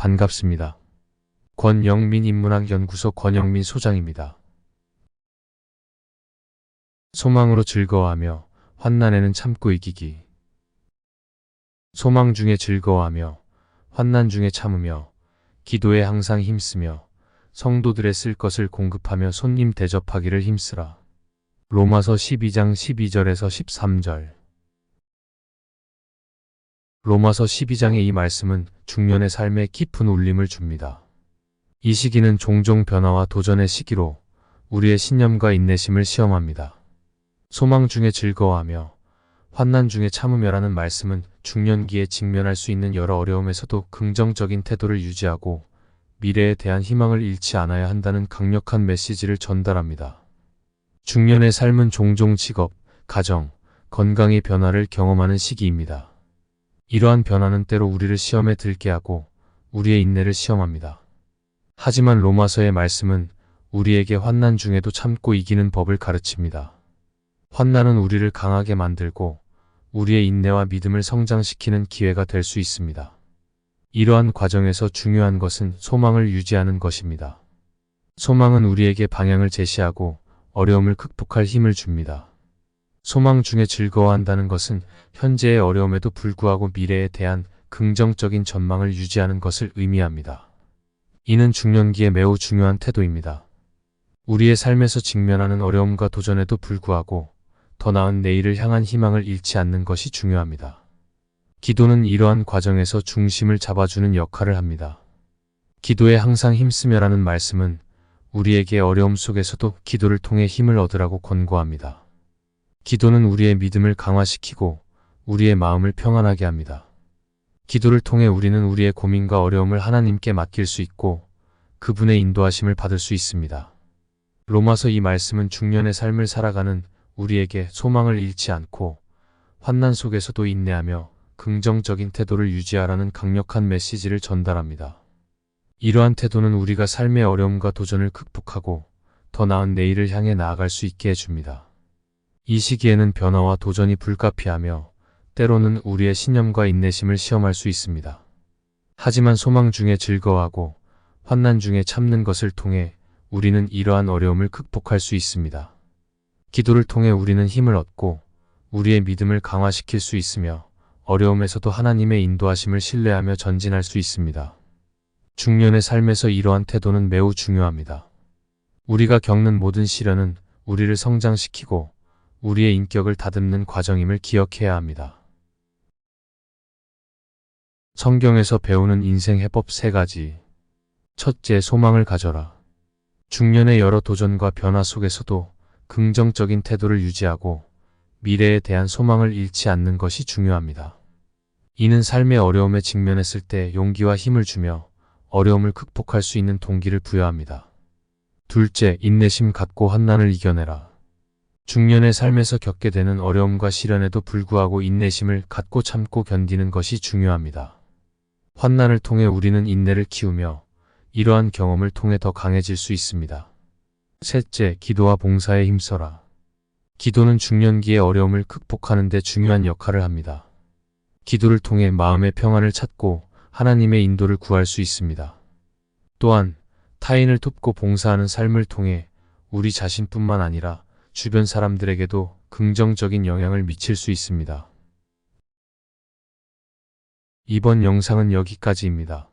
반갑습니다. 권영민 인문학연구소 권영민 소장입니다. 소망으로 즐거워하며 환난에는 참고 이기기. 소망 중에 즐거워하며 환난 중에 참으며 기도에 항상 힘쓰며 성도들의 쓸 것을 공급하며 손님 대접하기를 힘쓰라. 로마서 12장 12절에서 13절. 로마서 12장의 이 말씀은 중년의 삶에 깊은 울림을 줍니다. 이 시기는 종종 변화와 도전의 시기로 우리의 신념과 인내심을 시험합니다. 소망 중에 즐거워하며 환난 중에 참으며라는 말씀은 중년기에 직면할 수 있는 여러 어려움에서도 긍정적인 태도를 유지하고 미래에 대한 희망을 잃지 않아야 한다는 강력한 메시지를 전달합니다. 중년의 삶은 종종 직업, 가정, 건강의 변화를 경험하는 시기입니다. 이러한 변화는 때로 우리를 시험에 들게 하고 우리의 인내를 시험합니다. 하지만 로마서의 말씀은 우리에게 환난 중에도 참고 이기는 법을 가르칩니다. 환난은 우리를 강하게 만들고 우리의 인내와 믿음을 성장시키는 기회가 될 수 있습니다. 이러한 과정에서 중요한 것은 소망을 유지하는 것입니다. 소망은 우리에게 방향을 제시하고 어려움을 극복할 힘을 줍니다. 소망 중에 즐거워한다는 것은 현재의 어려움에도 불구하고 미래에 대한 긍정적인 전망을 유지하는 것을 의미합니다. 이는 중년기에 매우 중요한 태도입니다. 우리의 삶에서 직면하는 어려움과 도전에도 불구하고 더 나은 내일을 향한 희망을 잃지 않는 것이 중요합니다. 기도는 이러한 과정에서 중심을 잡아주는 역할을 합니다. 기도에 항상 힘쓰며라는 말씀은 우리에게 어려움 속에서도 기도를 통해 힘을 얻으라고 권고합니다. 기도는 우리의 믿음을 강화시키고 우리의 마음을 평안하게 합니다. 기도를 통해 우리는 우리의 고민과 어려움을 하나님께 맡길 수 있고 그분의 인도하심을 받을 수 있습니다. 로마서 이 말씀은 중년의 삶을 살아가는 우리에게 소망을 잃지 않고 환난 속에서도 인내하며 긍정적인 태도를 유지하라는 강력한 메시지를 전달합니다. 이러한 태도는 우리가 삶의 어려움과 도전을 극복하고 더 나은 내일을 향해 나아갈 수 있게 해줍니다. 이 시기에는 변화와 도전이 불가피하며 때로는 우리의 신념과 인내심을 시험할 수 있습니다. 하지만 소망 중에 즐거워하고 환난 중에 참는 것을 통해 우리는 이러한 어려움을 극복할 수 있습니다. 기도를 통해 우리는 힘을 얻고 우리의 믿음을 강화시킬 수 있으며 어려움에서도 하나님의 인도하심을 신뢰하며 전진할 수 있습니다. 중년의 삶에서 이러한 태도는 매우 중요합니다. 우리가 겪는 모든 시련은 우리를 성장시키고 우리의 인격을 다듬는 과정임을 기억해야 합니다. 성경에서 배우는 인생 해법 세 가지. 첫째, 소망을 가져라. 중년의 여러 도전과 변화 속에서도 긍정적인 태도를 유지하고 미래에 대한 소망을 잃지 않는 것이 중요합니다. 이는 삶의 어려움에 직면했을 때 용기와 힘을 주며 어려움을 극복할 수 있는 동기를 부여합니다. 둘째, 인내심 갖고 환난을 이겨내라. 중년의 삶에서 겪게 되는 어려움과 시련에도 불구하고 인내심을 갖고 참고 견디는 것이 중요합니다. 환난을 통해 우리는 인내를 키우며 이러한 경험을 통해 더 강해질 수 있습니다. 셋째, 기도와 봉사에 힘써라. 기도는 중년기의 어려움을 극복하는 데 중요한 역할을 합니다. 기도를 통해 마음의 평안을 찾고 하나님의 인도를 구할 수 있습니다. 또한 타인을 돕고 봉사하는 삶을 통해 우리 자신뿐만 아니라 주변 사람들에게도 긍정적인 영향을 미칠 수 있습니다. 이번 영상은 여기까지입니다.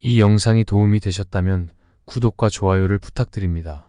이 영상이 도움이 되셨다면 구독과 좋아요를 부탁드립니다.